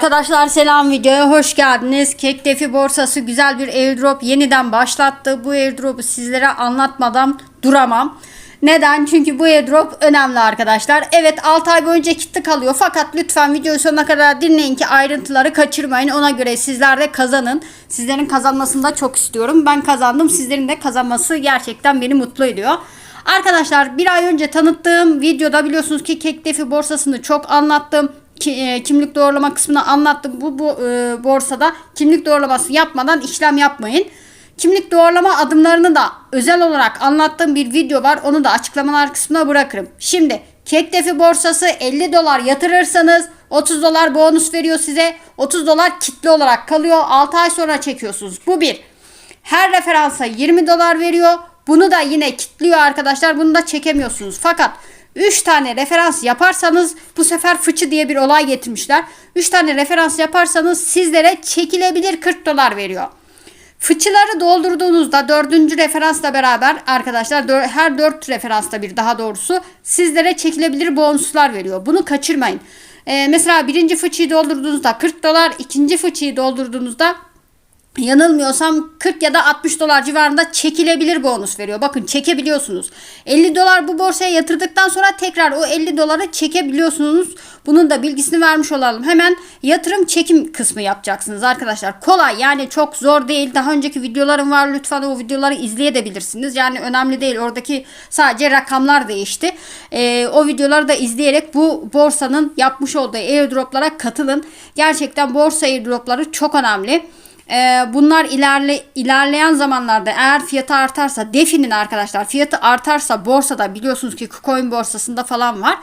Arkadaşlar selam videoya hoş geldiniz. Kektefi borsası güzel bir airdrop yeniden başlattı. Bu airdrop'u sizlere anlatmadan duramam. Neden? Çünkü bu airdrop önemli arkadaşlar. Evet 6 ay boyunca kitli kalıyor. Fakat lütfen videoyu sonuna kadar dinleyin ki ayrıntıları kaçırmayın. Ona göre sizler de kazanın. Sizlerin kazanmasını da çok istiyorum. Ben kazandım. Sizlerin de kazanması gerçekten beni mutlu ediyor. Arkadaşlar bir ay önce tanıttığım videoda biliyorsunuz ki Kektefi borsasını çok anlattım e, kimlik doğrulama kısmını anlattım. Bu, bu e, borsada kimlik doğrulaması yapmadan işlem yapmayın. Kimlik doğrulama adımlarını da özel olarak anlattığım bir video var. Onu da açıklamalar kısmına bırakırım. Şimdi Kektefi borsası 50 dolar yatırırsanız 30 dolar bonus veriyor size. 30 dolar kitli olarak kalıyor. 6 ay sonra çekiyorsunuz. Bu bir. Her referansa 20 dolar veriyor. Bunu da yine kitliyor arkadaşlar. Bunu da çekemiyorsunuz. Fakat 3 tane referans yaparsanız bu sefer fıçı diye bir olay getirmişler. 3 tane referans yaparsanız sizlere çekilebilir 40 dolar veriyor. Fıçıları doldurduğunuzda dördüncü referansla beraber arkadaşlar her dört referansta bir daha doğrusu sizlere çekilebilir bonuslar veriyor. Bunu kaçırmayın. Ee, mesela birinci fıçıyı doldurduğunuzda 40 dolar, ikinci fıçıyı doldurduğunuzda yanılmıyorsam 40 ya da 60 dolar civarında çekilebilir bonus veriyor. Bakın çekebiliyorsunuz. 50 dolar bu borsaya yatırdıktan sonra tekrar o 50 doları çekebiliyorsunuz. Bunun da bilgisini vermiş olalım. Hemen yatırım çekim kısmı yapacaksınız arkadaşlar. Kolay yani çok zor değil. Daha önceki videolarım var. Lütfen o videoları izleyebilirsiniz. Yani önemli değil. Oradaki sadece rakamlar değişti. Ee, o videoları da izleyerek bu borsanın yapmış olduğu airdroplara katılın. Gerçekten borsa airdropları çok önemli. Ee, bunlar ilerle, ilerleyen zamanlarda eğer fiyatı artarsa definin arkadaşlar fiyatı artarsa borsada biliyorsunuz ki KuCoin borsasında falan var.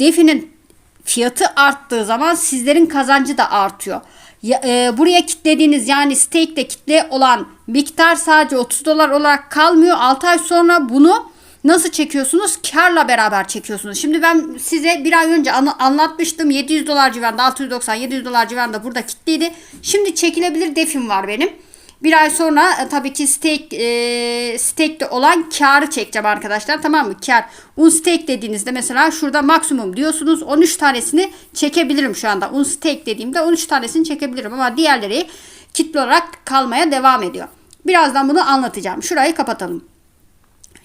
Definin fiyatı arttığı zaman sizlerin kazancı da artıyor. Ya, e, buraya kitlediğiniz yani stake'de kitle olan miktar sadece 30 dolar olarak kalmıyor. 6 ay sonra bunu Nasıl çekiyorsunuz? Karla beraber çekiyorsunuz. Şimdi ben size bir ay önce anla- anlatmıştım. 700 dolar civarında, 690, 700 dolar civarında burada kitliydi. Şimdi çekilebilir defim var benim. Bir ay sonra e, tabii ki stake, e, stake'de olan karı çekeceğim arkadaşlar. Tamam mı? Kar. Un stake dediğinizde mesela şurada maksimum diyorsunuz. 13 tanesini çekebilirim şu anda. Un stake dediğimde 13 tanesini çekebilirim ama diğerleri kitle olarak kalmaya devam ediyor. Birazdan bunu anlatacağım. Şurayı kapatalım.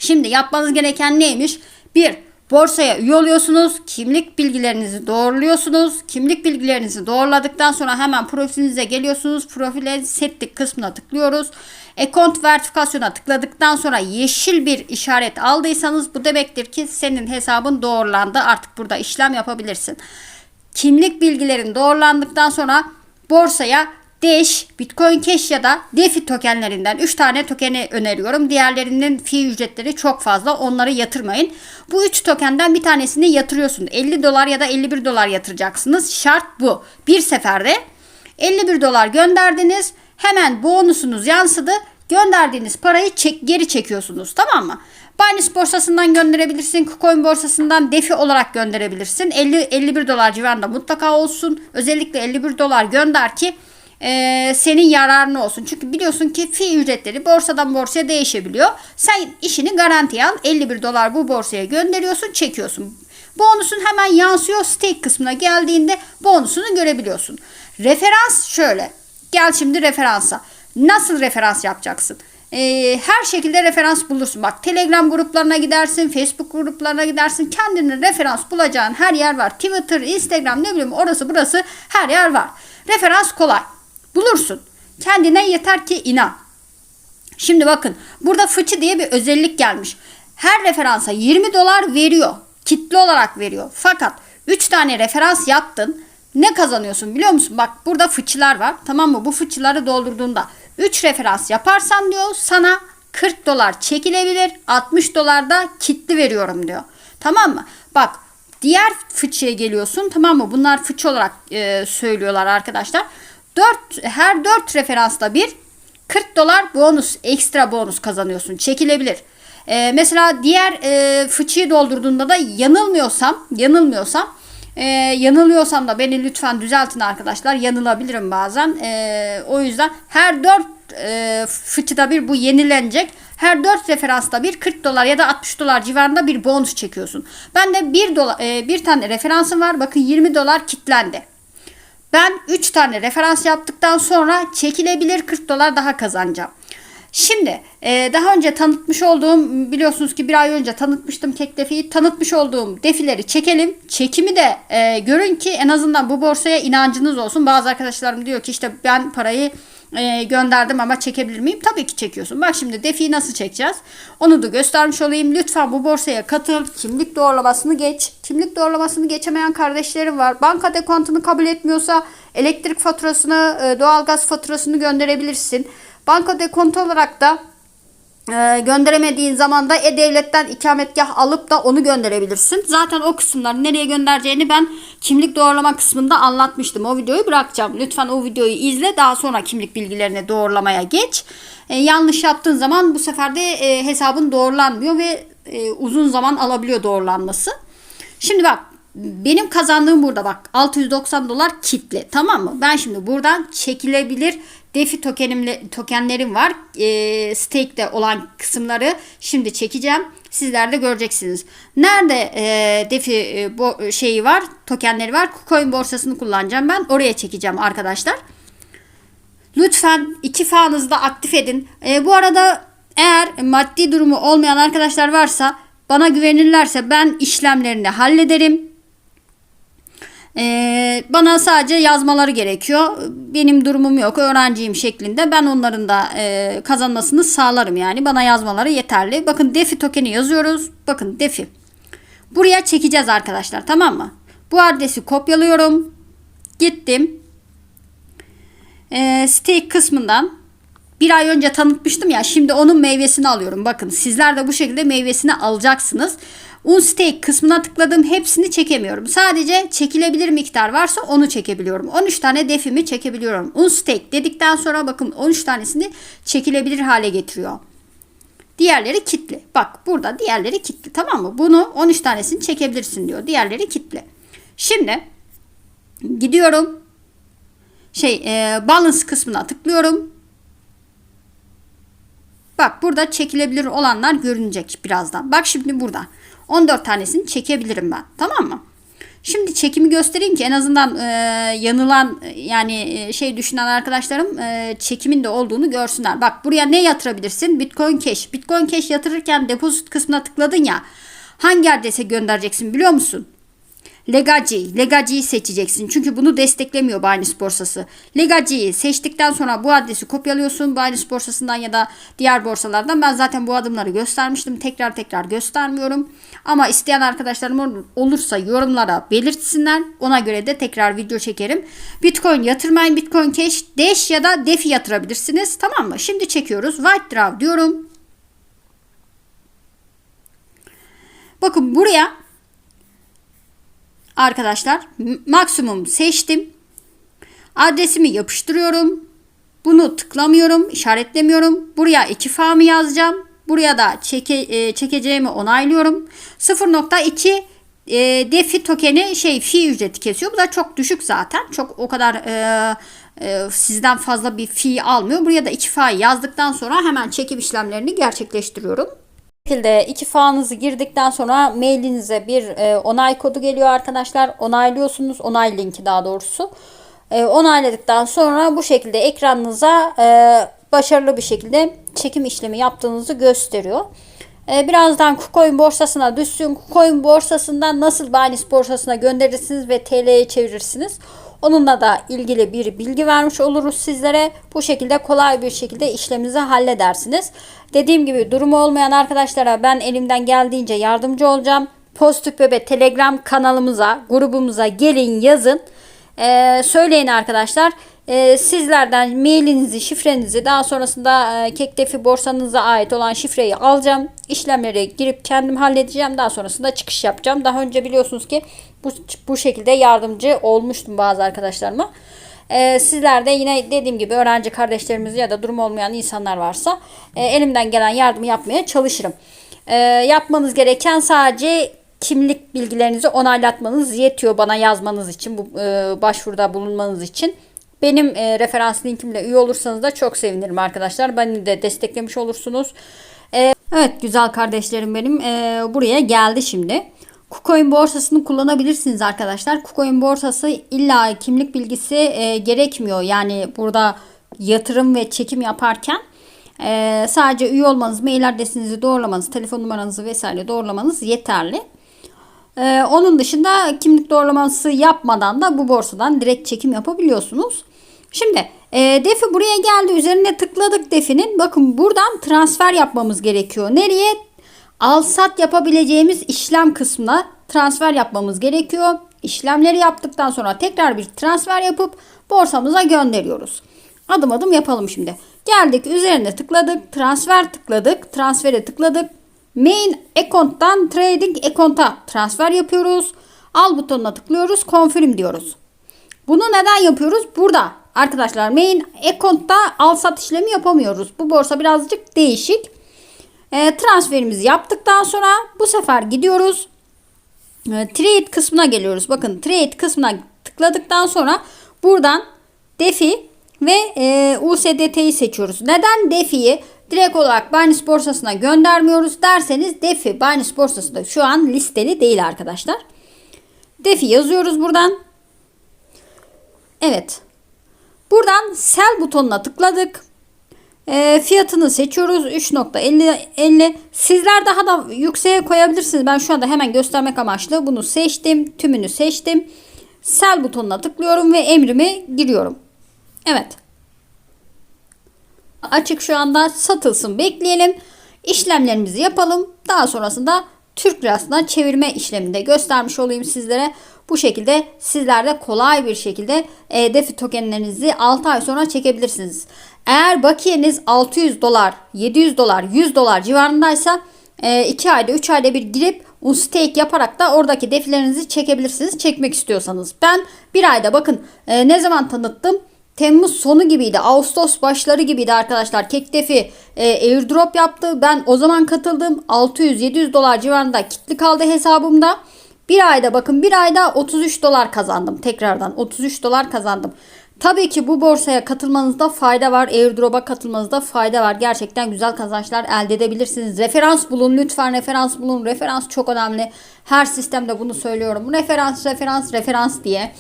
Şimdi yapmanız gereken neymiş? Bir, borsaya üye oluyorsunuz. Kimlik bilgilerinizi doğruluyorsunuz. Kimlik bilgilerinizi doğruladıktan sonra hemen profilinize geliyorsunuz. Profile setlik kısmına tıklıyoruz. Ekont verifikasyona tıkladıktan sonra yeşil bir işaret aldıysanız bu demektir ki senin hesabın doğrulandı. Artık burada işlem yapabilirsin. Kimlik bilgilerin doğrulandıktan sonra borsaya Dash, Bitcoin Cash ya da DeFi tokenlerinden 3 tane tokeni öneriyorum. Diğerlerinin fi ücretleri çok fazla. Onları yatırmayın. Bu 3 tokenden bir tanesini yatırıyorsun. 50 dolar ya da 51 dolar yatıracaksınız. Şart bu. Bir seferde 51 dolar gönderdiniz. Hemen bonusunuz yansıdı. Gönderdiğiniz parayı çek, geri çekiyorsunuz. Tamam mı? Binance borsasından gönderebilirsin. KuCoin borsasından defi olarak gönderebilirsin. 50 51 dolar civarında mutlaka olsun. Özellikle 51 dolar gönder ki e, senin yararına olsun. Çünkü biliyorsun ki fi ücretleri borsadan borsaya değişebiliyor. Sen işini garantiye al. 51 dolar bu borsaya gönderiyorsun, çekiyorsun. Bonusun hemen yansıyor. Stake kısmına geldiğinde bonusunu görebiliyorsun. Referans şöyle. Gel şimdi referansa. Nasıl referans yapacaksın? Ee, her şekilde referans bulursun. Bak Telegram gruplarına gidersin, Facebook gruplarına gidersin. Kendine referans bulacağın her yer var. Twitter, Instagram ne bileyim orası burası her yer var. Referans kolay. Bulursun. Kendine yeter ki inan. Şimdi bakın burada fıçı diye bir özellik gelmiş. Her referansa 20 dolar veriyor. Kitle olarak veriyor. Fakat 3 tane referans yaptın. Ne kazanıyorsun biliyor musun? Bak burada fıçılar var. Tamam mı? Bu fıçıları doldurduğunda 3 referans yaparsan diyor sana 40 dolar çekilebilir. 60 dolar da kitli veriyorum diyor. Tamam mı? Bak diğer fıçıya geliyorsun. Tamam mı? Bunlar fıçı olarak e, söylüyorlar arkadaşlar. 4 her 4 referansla bir 40 dolar bonus, ekstra bonus kazanıyorsun. Çekilebilir. Ee, mesela diğer e, fıçıyı doldurduğunda da yanılmıyorsam, yanılmıyorsam, e, yanılıyorsam da beni lütfen düzeltin arkadaşlar. Yanılabilirim bazen. E, o yüzden her 4 e, fıçıda bir bu yenilenecek. Her 4 referansta bir 40 dolar ya da 60 dolar civarında bir bonus çekiyorsun. Ben de 1 dolar, e, bir tane referansım var. Bakın 20 dolar kitlendi. Ben 3 tane referans yaptıktan sonra çekilebilir 40 dolar daha kazanacağım. Şimdi e, daha önce tanıtmış olduğum biliyorsunuz ki bir ay önce tanıtmıştım kek defiyi. Tanıtmış olduğum defileri çekelim. Çekimi de e, görün ki en azından bu borsaya inancınız olsun. Bazı arkadaşlarım diyor ki işte ben parayı e, gönderdim ama çekebilir miyim? Tabii ki çekiyorsun. Bak şimdi defiyi nasıl çekeceğiz? Onu da göstermiş olayım. Lütfen bu borsaya katıl. Kimlik doğrulamasını geç. Kimlik doğrulamasını geçemeyen kardeşlerim var. Banka dekontunu kabul etmiyorsa elektrik faturasını, e, doğalgaz faturasını gönderebilirsin. Banka dekontu olarak da e, gönderemediğin zaman da E-Devlet'ten ikametgah alıp da onu gönderebilirsin. Zaten o kısımları nereye göndereceğini ben kimlik doğrulama kısmında anlatmıştım. O videoyu bırakacağım. Lütfen o videoyu izle. Daha sonra kimlik bilgilerini doğrulamaya geç. E, yanlış yaptığın zaman bu sefer de e, hesabın doğrulanmıyor ve e, uzun zaman alabiliyor doğrulanması. Şimdi bak benim kazandığım burada bak 690 dolar kitle tamam mı? Ben şimdi buradan çekilebilir defi tokenimle, tokenlerim var. E, stake'de olan kısımları şimdi çekeceğim. Sizler de göreceksiniz. Nerede e, defi e, bo, şeyi var tokenleri var. KuCoin borsasını kullanacağım ben. Oraya çekeceğim arkadaşlar. Lütfen iki fağınızı da aktif edin. E, bu arada eğer maddi durumu olmayan arkadaşlar varsa bana güvenirlerse ben işlemlerini hallederim. Ee, bana sadece yazmaları gerekiyor. Benim durumum yok. Öğrenciyim şeklinde. Ben onların da e, kazanmasını sağlarım yani. Bana yazmaları yeterli. Bakın defi tokeni yazıyoruz. Bakın defi. Buraya çekeceğiz arkadaşlar. Tamam mı? Bu adresi kopyalıyorum. Gittim. Ee, stake kısmından bir ay önce tanıtmıştım ya. Şimdi onun meyvesini alıyorum. Bakın sizler de bu şekilde meyvesini alacaksınız. Unstake kısmına tıkladım. Hepsini çekemiyorum. Sadece çekilebilir miktar varsa onu çekebiliyorum. 13 tane defimi çekebiliyorum. Unstake dedikten sonra bakın 13 tanesini çekilebilir hale getiriyor. Diğerleri kitli. Bak burada diğerleri kitli tamam mı? Bunu 13 tanesini çekebilirsin diyor. Diğerleri kitli. Şimdi gidiyorum. Şey e, balance kısmına tıklıyorum. Bak burada çekilebilir olanlar görünecek birazdan. Bak şimdi burada. 14 tanesini çekebilirim ben. Tamam mı? Şimdi çekimi göstereyim ki en azından e, yanılan yani e, şey düşünen arkadaşlarım e, çekimin de olduğunu görsünler. Bak buraya ne yatırabilirsin? Bitcoin Cash. Bitcoin Cash yatırırken depozit kısmına tıkladın ya. Hangi adrese göndereceksin biliyor musun? Legacy, Legacy'yi seçeceksin. Çünkü bunu desteklemiyor Binance borsası. Legacy'yi seçtikten sonra bu adresi kopyalıyorsun. Binance borsasından ya da diğer borsalardan. Ben zaten bu adımları göstermiştim. Tekrar tekrar göstermiyorum. Ama isteyen arkadaşlarım olursa yorumlara belirtsinler. Ona göre de tekrar video çekerim. Bitcoin yatırmayın. Bitcoin Cash, Dash ya da DeFi yatırabilirsiniz. Tamam mı? Şimdi çekiyoruz. White Draw diyorum. Bakın buraya arkadaşlar maksimum seçtim. Adresimi yapıştırıyorum. Bunu tıklamıyorum, işaretlemiyorum. Buraya iki fa'mı yazacağım. Buraya da çeke, e, çekeceğimi onaylıyorum. 0.2 e, defi tokeni şey fi ücreti kesiyor. Bu da çok düşük zaten. Çok o kadar e, e, sizden fazla bir fi almıyor. Buraya da iki fa'yı yazdıktan sonra hemen çekim işlemlerini gerçekleştiriyorum şekilde iki fağınızı girdikten sonra mailinize bir e, onay kodu geliyor arkadaşlar. Onaylıyorsunuz. Onay linki daha doğrusu. E, onayladıktan sonra bu şekilde ekranınıza e, başarılı bir şekilde çekim işlemi yaptığınızı gösteriyor. E, birazdan KuCoin borsasına düşsün. KuCoin borsasından nasıl Binance borsasına gönderirsiniz ve TL'ye çevirirsiniz. Onunla da ilgili bir bilgi vermiş oluruz sizlere. Bu şekilde kolay bir şekilde işleminizi halledersiniz. Dediğim gibi durumu olmayan arkadaşlara ben elimden geldiğince yardımcı olacağım. Pozitif Bebe Telegram kanalımıza, grubumuza gelin yazın. Ee, söyleyin arkadaşlar. Ee, sizlerden mailinizi, şifrenizi daha sonrasında e, Kektefi borsanıza ait olan şifreyi alacağım. İşlemlere girip kendim halledeceğim. Daha sonrasında çıkış yapacağım. Daha önce biliyorsunuz ki bu, bu şekilde yardımcı olmuştum bazı arkadaşlarıma. Ee, sizler de yine dediğim gibi öğrenci kardeşlerimiz ya da durum olmayan insanlar varsa e, elimden gelen yardımı yapmaya çalışırım. E, yapmanız gereken sadece kimlik bilgilerinizi onaylatmanız yetiyor bana yazmanız için bu e, başvuruda bulunmanız için. Benim e, referans linkimle üye olursanız da çok sevinirim arkadaşlar. Beni de desteklemiş olursunuz. E, evet güzel kardeşlerim benim e, buraya geldi şimdi. KuCoin borsasını kullanabilirsiniz arkadaşlar. KuCoin borsası illa kimlik bilgisi e, gerekmiyor. Yani burada yatırım ve çekim yaparken e, sadece üye olmanız, mail adresinizi doğrulamanız, telefon numaranızı vesaire doğrulamanız yeterli. E, onun dışında kimlik doğrulaması yapmadan da bu borsadan direkt çekim yapabiliyorsunuz. Şimdi e, defi buraya geldi. Üzerine tıkladık definin. Bakın buradan transfer yapmamız gerekiyor. Nereye? Al sat yapabileceğimiz işlem kısmına transfer yapmamız gerekiyor. İşlemleri yaptıktan sonra tekrar bir transfer yapıp borsamıza gönderiyoruz. Adım adım yapalım şimdi. Geldik üzerine tıkladık. Transfer tıkladık. Transfere tıkladık. Main account'tan trading account'a transfer yapıyoruz. Al butonuna tıklıyoruz. Confirm diyoruz. Bunu neden yapıyoruz? Burada arkadaşlar main account'ta al sat işlemi yapamıyoruz. Bu borsa birazcık değişik. E, transferimizi yaptıktan sonra bu sefer gidiyoruz. E, trade kısmına geliyoruz. Bakın trade kısmına tıkladıktan sonra buradan DeFi ve e, USDT'yi seçiyoruz. Neden DeFi'yi direkt olarak Binance borsasına göndermiyoruz derseniz DeFi Binance borsasında şu an listeli değil arkadaşlar. DeFi yazıyoruz buradan. Evet. Buradan sell butonuna tıkladık. E, fiyatını seçiyoruz. 3.50 Sizler daha da yükseğe koyabilirsiniz. Ben şu anda hemen göstermek amaçlı bunu seçtim. Tümünü seçtim. Sell butonuna tıklıyorum ve emrimi giriyorum. Evet. Açık şu anda satılsın bekleyelim. İşlemlerimizi yapalım. Daha sonrasında Türk lirasına çevirme işleminde göstermiş olayım sizlere. Bu şekilde sizler de kolay bir şekilde e, DeFi tokenlerinizi 6 ay sonra çekebilirsiniz. Eğer bakiyeniz 600 dolar, 700 dolar, 100 dolar civarındaysa 2 e, ayda 3 ayda bir girip unstake yaparak da oradaki defilerinizi çekebilirsiniz. Çekmek istiyorsanız. Ben bir ayda bakın e, ne zaman tanıttım? Temmuz sonu gibiydi. Ağustos başları gibiydi arkadaşlar. Kekdefi e, airdrop yaptı. Ben o zaman katıldım. 600-700 dolar civarında kitli kaldı hesabımda. Bir ayda bakın bir ayda 33 dolar kazandım. Tekrardan 33 dolar kazandım. Tabii ki bu borsaya katılmanızda fayda var. Airdrop'a katılmanızda fayda var. Gerçekten güzel kazançlar elde edebilirsiniz. Referans bulun. Lütfen referans bulun. Referans çok önemli. Her sistemde bunu söylüyorum. Referans, referans, referans diye.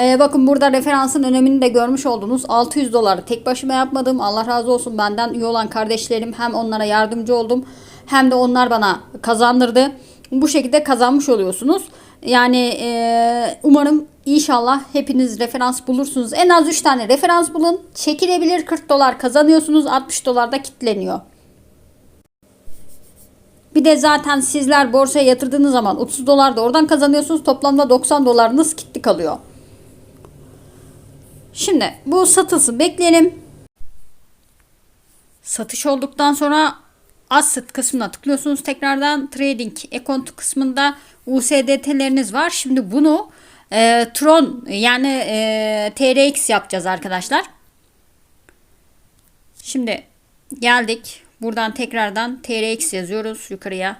Ee, bakın burada referansın önemini de görmüş oldunuz. 600 doları tek başıma yapmadım. Allah razı olsun benden üye olan kardeşlerim. Hem onlara yardımcı oldum. Hem de onlar bana kazandırdı. Bu şekilde kazanmış oluyorsunuz. Yani e, umarım inşallah hepiniz referans bulursunuz. En az 3 tane referans bulun. Çekilebilir 40 dolar kazanıyorsunuz. 60 dolar da kitleniyor. Bir de zaten sizler borsaya yatırdığınız zaman 30 dolar da oradan kazanıyorsunuz. Toplamda 90 dolarınız kitli kalıyor. Şimdi bu satılsın bekleyelim. Satış olduktan sonra asset kısmına tıklıyorsunuz. Tekrardan trading account kısmında USDT'leriniz var. Şimdi bunu e, Tron yani e, TRX yapacağız arkadaşlar. Şimdi geldik. Buradan tekrardan TRX yazıyoruz yukarıya.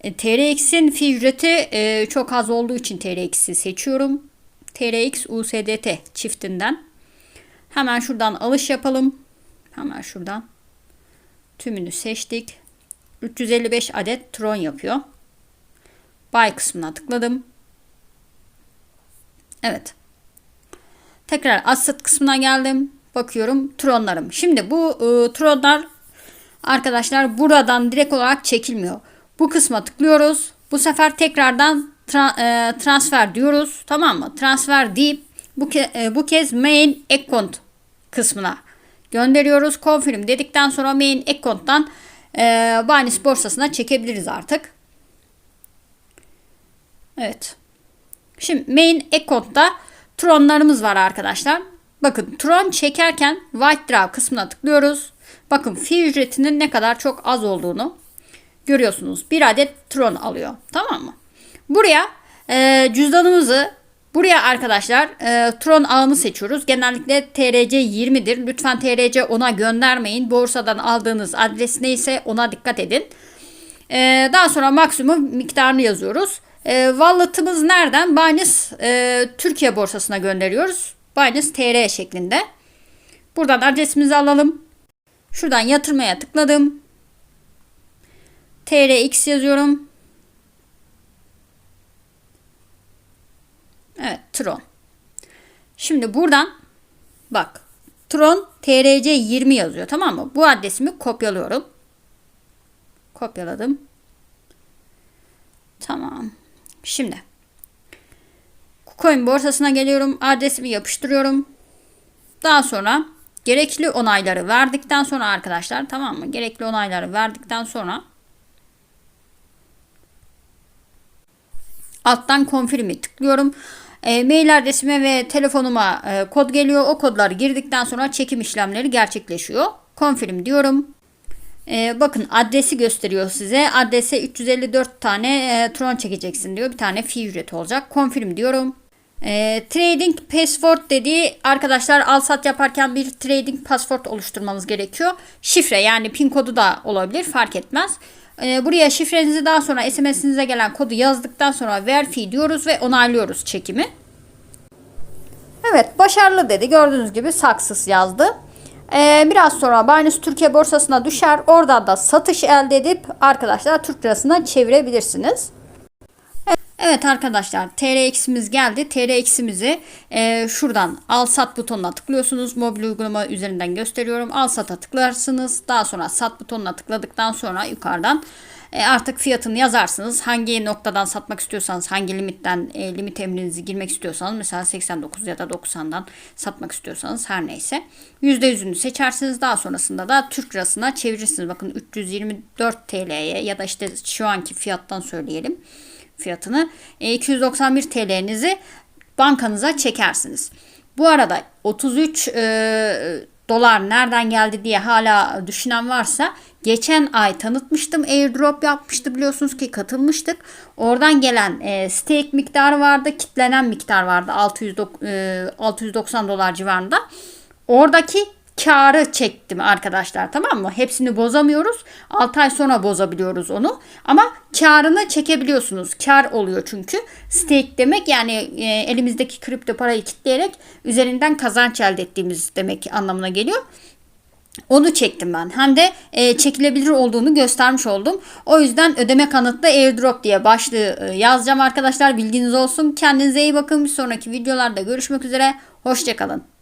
E, TRX'in fi ücreti e, çok az olduğu için TRX'i seçiyorum. TRX USDT çiftinden. Hemen şuradan alış yapalım. Hemen şuradan. Tümünü seçtik. 355 adet Tron yapıyor. Buy kısmına tıkladım. Evet. Tekrar asset kısmına geldim. Bakıyorum Tronlarım. Şimdi bu e, Tronlar arkadaşlar buradan direkt olarak çekilmiyor. Bu kısma tıklıyoruz. Bu sefer tekrardan tra, e, transfer diyoruz. Tamam mı? Transfer deyip bu, ke, e, bu kez main account kısmına gönderiyoruz. Confirm dedikten sonra main account'tan e, Binance borsasına çekebiliriz artık. Evet. Şimdi main account'ta Tron'larımız var arkadaşlar. Bakın Tron çekerken White Draw kısmına tıklıyoruz. Bakın fi ücretinin ne kadar çok az olduğunu görüyorsunuz. Bir adet Tron alıyor. Tamam mı? Buraya e, cüzdanımızı buraya arkadaşlar e, Tron ağını seçiyoruz. Genellikle TRC 20'dir. Lütfen TRC ona göndermeyin. Borsadan aldığınız adres neyse ona dikkat edin. E, daha sonra maksimum miktarını yazıyoruz. E, wallet'ımız nereden? Binance e, Türkiye borsasına gönderiyoruz. Binance TR şeklinde. Buradan adresimizi alalım. Şuradan yatırmaya tıkladım. TRX yazıyorum. Tron. Şimdi buradan bak Tron TRC 20 yazıyor tamam mı? Bu adresimi kopyalıyorum. Kopyaladım. Tamam. Şimdi KuCoin borsasına geliyorum. Adresimi yapıştırıyorum. Daha sonra gerekli onayları verdikten sonra arkadaşlar tamam mı? Gerekli onayları verdikten sonra alttan confirm'i tıklıyorum. E, mail adresime ve telefonuma e, kod geliyor. O kodları girdikten sonra çekim işlemleri gerçekleşiyor. Confirm diyorum. E, bakın adresi gösteriyor size. Adrese 354 tane e, tron çekeceksin diyor. Bir tane fee ücreti olacak. Confirm diyorum. E, trading password dediği arkadaşlar al sat yaparken bir trading password oluşturmanız gerekiyor. Şifre yani pin kodu da olabilir fark etmez. E, buraya şifrenizi daha sonra SMS'inize gelen kodu yazdıktan sonra verify diyoruz ve onaylıyoruz çekimi. Evet başarılı dedi. Gördüğünüz gibi saksız yazdı. Ee, biraz sonra Binance Türkiye borsasına düşer. Oradan da satış elde edip arkadaşlar Türk lirasına çevirebilirsiniz. Evet arkadaşlar TRX'imiz geldi. TRX'imizi e, şuradan al sat butonuna tıklıyorsunuz. Mobil uygulama üzerinden gösteriyorum. Al sata tıklarsınız. Daha sonra sat butonuna tıkladıktan sonra yukarıdan e, artık fiyatını yazarsınız. Hangi noktadan satmak istiyorsanız, hangi limitten e, limit emrinizi girmek istiyorsanız mesela 89 ya da 90'dan satmak istiyorsanız her neyse %100'ünü seçersiniz. Daha sonrasında da Türk lirasına çevirirsiniz. Bakın 324 TL'ye ya da işte şu anki fiyattan söyleyelim fiyatını. E, 291 TL'nizi bankanıza çekersiniz. Bu arada 33 e, dolar nereden geldi diye hala düşünen varsa geçen ay tanıtmıştım. Airdrop yapmıştı biliyorsunuz ki katılmıştık. Oradan gelen e, stake miktarı vardı. Kitlenen miktar vardı. 600, e, 690 dolar civarında. Oradaki karı çektim arkadaşlar tamam mı? Hepsini bozamıyoruz. 6 ay sonra bozabiliyoruz onu. Ama karını çekebiliyorsunuz. Kar oluyor çünkü. Stake demek yani e, elimizdeki kripto parayı kitleyerek üzerinden kazanç elde ettiğimiz demek anlamına geliyor. Onu çektim ben. Hem de e, çekilebilir olduğunu göstermiş oldum. O yüzden ödeme kanıtlı airdrop diye başlığı e, yazacağım arkadaşlar. Bilginiz olsun. Kendinize iyi bakın. Bir sonraki videolarda görüşmek üzere. Hoşçakalın.